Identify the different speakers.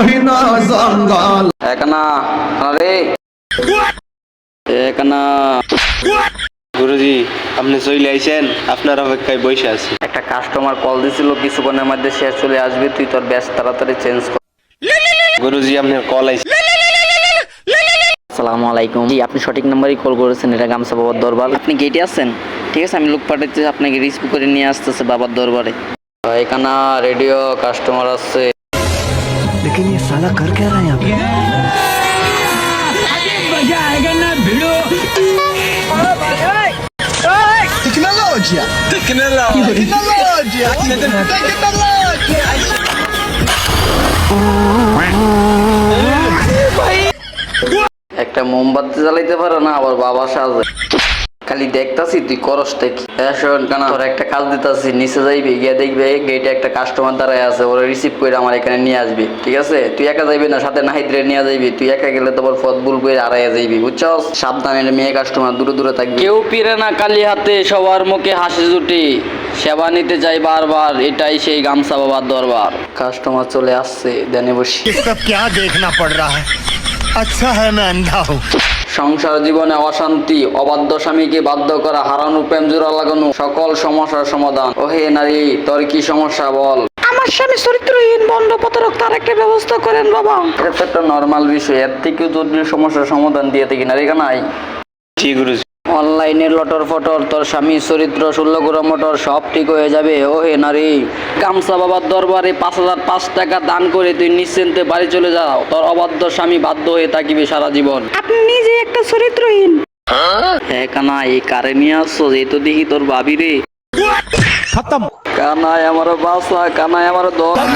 Speaker 1: মহিন জঙ্গল।
Speaker 2: একনা গুরুজি আপনি চলে আইছেন আপনার অপেক্ষায় বসে আছি।
Speaker 1: একটা কাস্টমার কল দিছিল কিছুক্ষণের মধ্যে সে চলে আসবে তুই তোর ব্যাস তাড়াতাড়ি চেঞ্জ কর।
Speaker 2: গুরুজি আপনার কল আইছে
Speaker 1: আসসালামু আলাইকুম। জি আপনি সঠিক নাম্বারই কল করেছেন এটা গামছা বাবার দরবার। আপনি গেটে আছেন? ঠিক আছে আমি লোক পাঠাচ্ছি আপনাকে রিস্ক করে নিয়ে আসতেছে বাবার দরবারে। এখানে রেডিও কাস্টমার আছে
Speaker 3: लेकिन ये साला कर क्या रहा है यहाँ पे
Speaker 4: Tecnologia! Tecnologia! Tecnologia!
Speaker 1: একটা মোমবাতি জ্বালাইতে পারে না আবার বাবা সাজে খালি দেখতাছি তুই করস দেখি কেন তোর একটা কাজ দিতাছি নিচে যাইবি গিয়ে দেখবে গেটে একটা কাস্টমার দাঁড়ায় আছে ওরা রিসিভ করে আমার এখানে নিয়ে আসবি ঠিক আছে? তুই একা যাইবি না সাথে নাহিদরে নিয়ে যাইবি তুই একা গেলে তোমার পথ ভুল করে আড়াইয়া যাইবি বুঝছস? সাবধানে মেয়ে কাস্টমার দূরে দূরে থাকবে। কেউ পিরে না কালি হাতে সবার মুখে হাসি জুটি সেবা নিতে যাই বারবার এটাই সেই গামছা বাবার দরবার। কাস্টমার চলে আসছে দেনে বসি।
Speaker 5: দেখনা পড় রা হ্যাঁ আচ্ছা হ্যাঁ নেন দাও।
Speaker 1: সংসার জীবনে অশান্তি অবাধ্য স্বামীকে বাধ্য করা হারানো প্রেম জোড়া লাগানো সকল সমস্যার সমাধান। ওহে নারী তোর কি সমস্যা বল?
Speaker 6: আমার স্বামী চরিত্রহীন বন্ধ প্রতারক তার একটা ব্যবস্থা করেন বাবা।
Speaker 1: এটা একটা নর্মাল বিষয় এর থেকেও জটিল সমস্যার সমাধান দিয়ে থাকি নারী নাই।
Speaker 2: ঠিক গুরুজি।
Speaker 1: অনলাইনের লটর ফটর তোর স্বামী চরিত্র ষোলো গুঁড়ো সব ঠিক হয়ে যাবে। ও হে নারী গামছা বাবার দরবারে পাঁচ হাজার পাঁচ টাকা দান করে তুই নিশ্চিন্তে বাড়ি চলে যাও। তোর অবাধ্য স্বামী বাধ্য হয়ে থাকিবে সারা জীবন।
Speaker 6: আপনি নিজে একটা চরিত্রহীন।
Speaker 1: হ্যাঁ কানা এই কারে নিয়ে আসছো? তো দেখি তোর ভাবি রে।
Speaker 5: খতম।
Speaker 1: কানায় আমার বাসা কানায় আমার দর